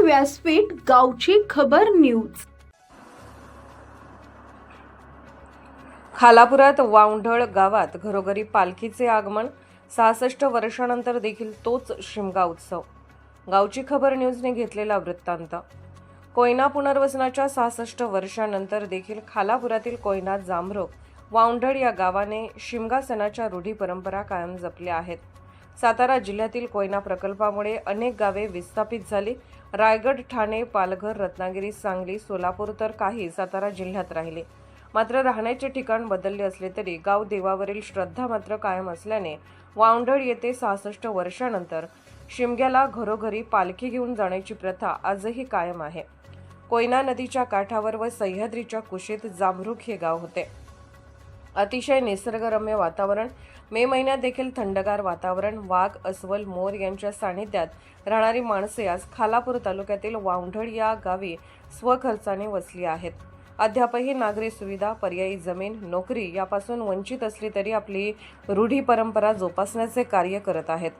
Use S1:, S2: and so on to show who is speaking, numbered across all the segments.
S1: व्यासपीठ गावची खबर न्यूज.
S2: खालापुरात वावंढळ गावात घरोघरी पालखीचे आगमन. सहासष्ट वर्षानंतर देखील तोच शिमगा उत्सव. गावची खबर न्यूजने घेतलेला वृत्तांत. कोयना पुनर्वसनाच्या सहासष्ट वर्षानंतर देखील खालापुरातील कोयना जांभरोग वावंढळ या गावाने शिमगा सणाच्या रूढी परंपरा कायम जपल्या आहेत. सातारा जिल्ह्यातील कोयना प्रकल्पामुळे अनेक गावे विस्थापित झाली रायगड ठाणे पालघर रत्नागिरी सांगली सोलापूर तर काही सातारा जिल्ह्यात राहिले. मात्र राहण्याचे ठिकाण बदलले असले तरी गाव देवावरील श्रद्धा मात्र कायम असल्याने वावंढळ येथे सहासष्ट वर्षानंतर शिमग्याला घरोघरी पालखी घेऊन जाण्याची प्रथा आजही कायम आहे. कोयना नदीच्या काठावर व सह्याद्रीच्या कुशीत जांभरूक हे गाव होते. अतिशय निसर्गरम्य वातावरण. मे महिन्यात देखील थंडगार वातावरण. वाघ अस्वल मोर यांच्या सानिध्यात राहणारी माणसे आज खालापूर तालुक्यातील वावढळ या गावी स्वखर्चाने वसली आहेत. अद्यापही नागरी सुविधा पर्यायी जमीन नोकरी यापासून वंचित असली तरी आपली रूढी परंपरा जोपासण्याचे कार्य करत आहेत.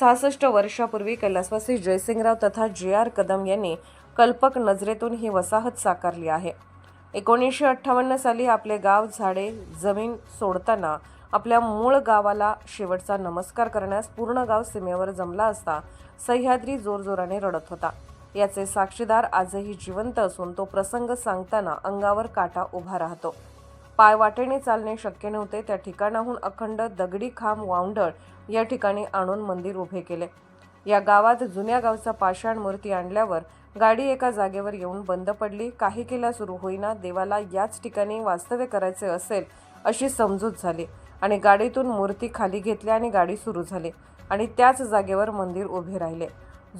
S2: सहासष्ट वर्षापूर्वी कैलासवासी जयसिंगराव तथा जे आर कदम यांनी कल्पक नजरेतून ही वसाहत साकारली आहे. एकोणीसशे अठ्ठावन्न साली आपले गाव झाडे जमीन सोडताना आपल्या मूळ गावाला शेवटचा नमस्कार करण्यास पूर्ण गाव सीमेवर जमला असता सह्याद्री जोरजोराने रडत होता. याचे साक्षीदार आजही जिवंत असून तो प्रसंग सांगताना अंगावर काटा उभा राहतो. पायवाटेने चालणे शक्य नव्हते त्या ठिकाणाहून अखंड दगडी खांब वावंढळ या ठिकाणी आणून मंदिर उभे केले. या गावात जुन्या गावचा पाषाण मूर्ती आणल्यावर गाडी एका जागेवर येऊन बंद पडली. काही केला सुरू होईना देवाला याच ठिकाणी वास्तव्य करायचे असेल अशी समजूत झाली आणि गाडीतून मूर्ती खाली घेतली आणि गाडी सुरू झाली आणि त्याच जागेवर मंदिर उभे राहिले.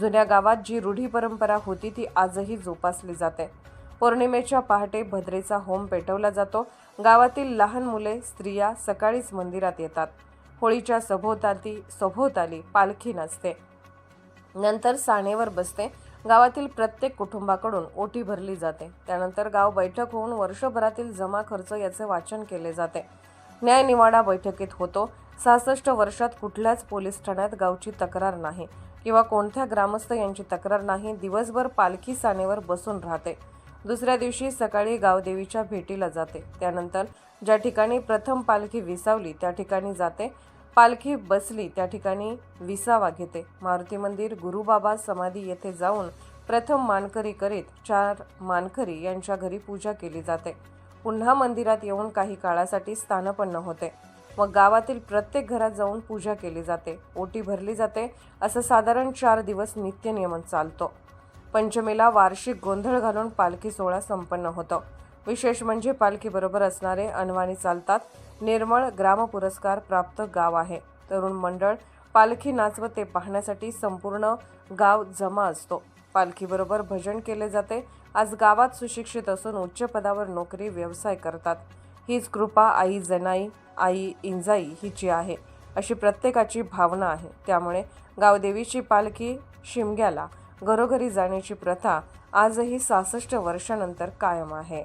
S2: जुन्या गावात जी रूढी परंपरा होती ती आजही जोपासली जाते. पौर्णिमेच्या पहाटे भद्रेचा होम पेटवला जातो. गावातील लहान मुले स्त्रिया सकाळीच मंदिरात येतात. होळीच्या सभोवताली सभोवताली पालखी नाचते. नंतर साणेवर बसते. गावातील प्रत्येक कुटुंबाकडून ओटी भरली जाते. त्यानंतर गाव बैठक होऊन वर्षभरातील जमा खर्च याचे वाचन केले जाते. न्यायनिवाडा बैठकीत होतो. सहासष्ट वर्षात कुठल्याच पोलीस ठाण्यात गावची तक्रार नाही किंवा कोणत्या ग्रामस्थ यांची तक्रार नाही दिवसभर पालखी सानेवर बसून राहते. दुसऱ्या दिवशी सकाळी गावदेवीच्या भेटीला जाते. त्यानंतर ज्या ठिकाणी प्रथम पालखी विसावली त्या ठिकाणी जाते. पालखी बसली त्या ठिकाणी विसावा घेते. मारुती मंदिर गुरुबाबा समाधी येथे जाऊन प्रथम मानकरी करीत चार मानकरी यांच्या घरी पूजा केली जाते. पुन्हा मंदिरात येऊन काही काळासाठी स्थानपन्न होते. मग गावातील प्रत्येक घरात जाऊन पूजा केली जाते. ओटी भरली जाते. असं साधारण चार दिवस नित्यनियमन चालतो. पंचमीला वार्षिक गोंधळ घालून पालखी सोहळा संपन्न होतो. विशेष म्हणजे पालखीबरोबर असणारे अनवाणी चालतात. निर्मळ ग्राम पुरस्कार प्राप्त गाव आहे. तरुण मंडळ पालखी नाच ते पाहण्यासाठी संपूर्ण गाव जमा असतो. पालखीबरोबर भजन केले जाते. आज गावात सुशिक्षित असून उच्च पदावर नोकरी व्यवसाय करतात. हीच कृपा आई जनाई आई इंजाई हिची आहे. अशी प्रत्येकाची भावना आहे. त्यामुळे गावदेवीची पालखी शिमग्याला घरोघरी जाण्याची प्रथा आजही सहासष्ट वर्षानंतर कायम आहे.